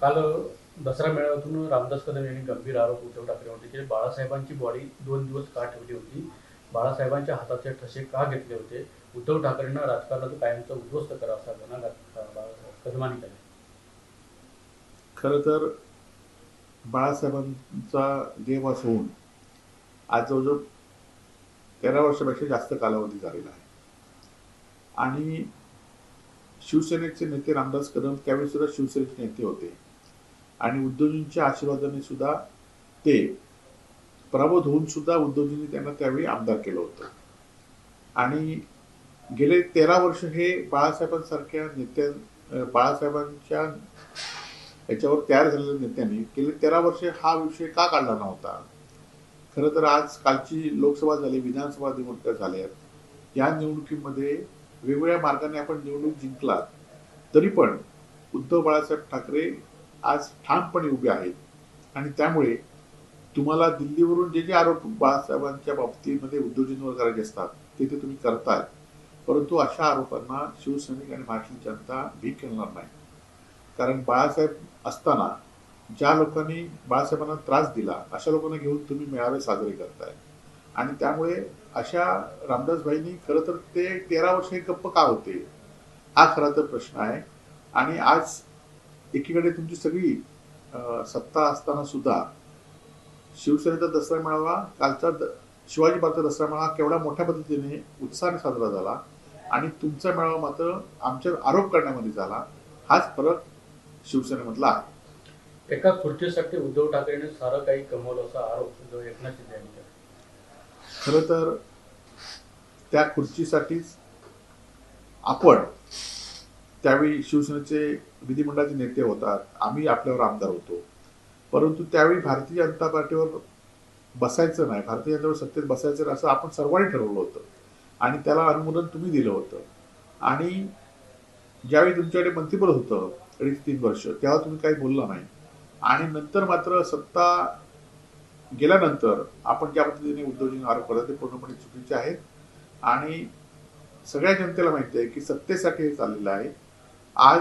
काल दसरा मेळाव्यातून रामदास कदम यांनी गंभीर आरोप उद्धव ठाकरेवरती केले बाळासाहेबांची बॉडी दोन दिवस का ठेवली होती? बाळासाहेबांच्या हाताचे ठसे का घेतले होते? उद्धव ठाकरेंना राजकारणाचं कायमचं उद्ध्वस्त करा असा घणाघात बाळासाहेब कदमांनी केला. खरं तर बाळासाहेबांचा देहवास होऊन आज जवळजवळ तेरा वर्षापेक्षा जास्त कालावधी झालेला आहे. आणि शिवसेनेचे नेते रामदास कदम त्यावेळी सुद्धा शिवसेनेचे नेते होते. आणि उद्धवजींच्या आशीर्वादाने सुद्धा ते पराभूत होऊन सुद्धा उद्धवजींनी त्यांना त्यावेळी आमदार केलं होतं. आणि गेले तेरा वर्ष हे बाळासाहेबांसारख्या नेत्या बाळासाहेबांच्या याच्यावर तयार झालेल्या नेत्यांनी गेले तेरा वर्ष हा विषय का काढला नव्हता? खरं तर आज कालची लोकसभा झाली विधानसभा निवडणुका झाल्यात या निवडणुकीमध्ये वेगवेगळ्या मार्गाने आपण निवडणूक जिंकलात. तरी पण उद्धव बाळासाहेब ठाकरे आज ठामपणे उभे आहेत. आणि त्यामुळे तुम्हाला दिल्लीवरून जे जे आरोप बाळासाहेबांच्या बाबतीमध्ये उद्धवजींवर करायचे असतात ते ते तुम्ही करताय. परंतु अशा आरोपांना शिवसैनिक आणि महाराष्ट्र जनता भीक घालणार नाही. कारण बाळासाहेब असताना ज्या लोकांनी बाळासाहेबांना त्रास दिला अशा लोकांना घेऊन तुम्ही मेळावे साजरे करताय. आणि त्यामुळे अशा रामदासभाईंनी खरं तर ते तेरा वर्ष हे गप्प का होते? हा खरा तर प्रश्न आहे. आणि आज एकीकडे तुमची सगळी सत्ता असताना सुद्धा शिवसेनेचा दसरा मेळावा कालचा शिवाजी पार्कचा दसरा मेळावा केवढा मोठ्या पद्धतीने उत्साहाने साजरा झाला आणि तुमचा मेळावा मात्र आमच्यावर आरोप करण्यामध्ये झाला हाच फरक शिवसेनेमधला आहे. एका खुर्चीसाठी उद्धव ठाकरेने सारं काही कमवलं असा आरोप उद्धव एकनाथ शिंदे यांनी खरं तर त्या खुर्चीसाठीच आपण त्यावेळी शिवसेनेचे विधिमंडळाचे नेते होतात. आम्ही आपल्यावर आमदार होतो. परंतु त्यावेळी भारतीय जनता पार्टीवर बसायचं नाही. भारतीय जनतावर सत्तेत बसायचं नाही असं आपण सर्वांनी ठरवलं होतं. आणि त्याला अनुमोदन तुम्ही दिलं होतं. आणि ज्यावेळी तुमच्याकडे मंत्रिपद होतं अडीच तीन वर्ष तेव्हा तुम्ही काही बोलला नाही. आणि नंतर मात्र सत्ता गेल्यानंतर आपण ज्या पद्धतीने उद्धवजींना आरोप करतात ते पूर्णपणे चुकीचे आहेत. आणि सगळ्या जनतेला माहिती आहे की सत्तेसाठी हे चाललेलं आहे. आज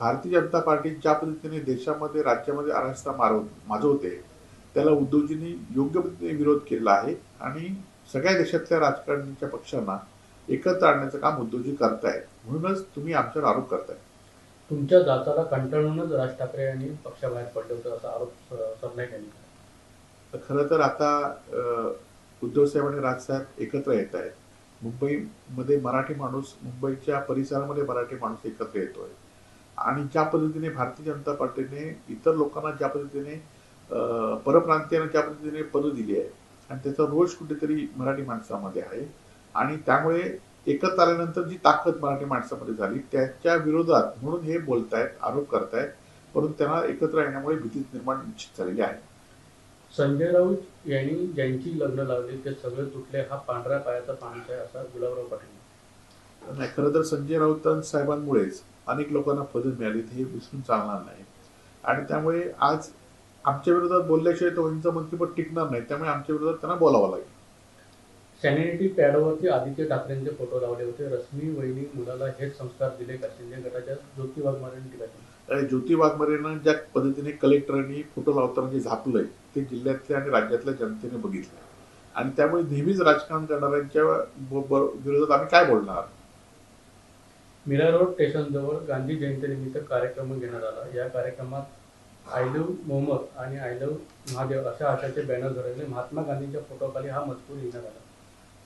भारतीय जनता पार्टी ज्या पद्धतीने देशामध्ये राज्यामध्ये अराजकता मारव माजवते त्याला उद्धवजींनी योग्य पद्धतीने विरोध केला आहे आणि सगळ्या देशातल्या राजकारण्यांच्या पक्षांना एकत्र आणण्याचं काम उद्धवजी करतायत. म्हणूनच तुम्ही आमच्यावर आरोप करताय. तुमच्या जाचाला कंटाळूनच राज ठाकरे यांनी पक्षाबाहेर पडले होते असा आरोप सरनाईक यांनी केला. खरं तर आता उद्धव साहेब आणि राजसाहेब एकत्र येत आहेत. मुंबईमध्ये मराठी माणूस मुंबईच्या परिसरामध्ये मराठी माणूस एकत्र येतोय. आणि ज्या पद्धतीने भारतीय जनता पार्टीने इतर लोकांना ज्या पद्धतीने परप्रांतीयांना ज्या पद्धतीने पदं दिली आहे आणि त्याचा रोष कुठेतरी मराठी माणसामध्ये आहे. आणि त्यामुळे एकत्र आल्यानंतर जी ताकद मराठी माणसामध्ये झाली त्याच्या विरोधात म्हणून हे बोलतायत आरोप करतायत परंतु त्यांना एकत्र येण्यामुळे भीती निर्माण निश्चित झालेली आहे. संजय राऊत यांनी ज्यांची लग्न लावली ते सगळे तुटले. हा पांढऱ्या पायाचा पाणीच आहे असा गुलाबराव पाटील. नाही खरं तर संजय राऊत साहेबांमुळेच अनेक लोकांना पदं मिळाली हे विसरून चालणार नाही. आणि त्यामुळे आज आमच्या विरोधात बोलल्याशिवाय तो वहिनीचं मंत्रिपद टिकणार नाही. त्यामुळे आमच्या विरोधात त्यांना बोलावं लागेल. सॅनिटरी पॅडवरती आदित्य ठाकरेंचे फोटो लावले होते. रश्मी वहिनी मुलाला हेच संस्कार दिले का शिंदे गटाच्या ज्योती वाघमारेंनी टीका केली ज्योती वाघमारेनं ज्या पद्धतीने कलेक्टरांनी फोटो लावताना जे झापलंय ते जिल्ह्यातल्या आणि राज्यातल्या जनतेने बघितलं आणि त्यामुळे नेहमीच राजकारण करणाऱ्यांच्या विरोधात आम्ही काय बोलणार? मीरा रोड स्टेशनजवळ गांधी जयंतीनिमित्त कार्यक्रम घेण्यात आला. या कार्यक्रमात आय लव्ह मोहम्मद आणि आय लव्ह महादेव अशा आशाचे बॅनर धरले महात्मा गांधींच्या फोटोखाली हा मजकूर लिहिण्यात आला.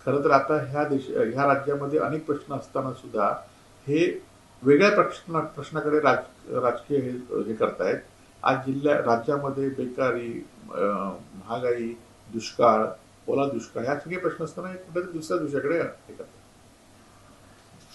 खरं तर आता ह्या देश ह्या राज्यामध्ये अनेक प्रश्न असताना सुद्धा हे वेगळ्या प्रश्न प्रश्नाकडे राज राजकीय हे हे करतायत. आज जिल्ह्या राज्यामध्ये बेकारी महागाई दुष्काळ ओला दुष्काळ ह्या सगळे प्रश्न असताना कुठेतरी दुसऱ्या दिवसाकडे हे करतात.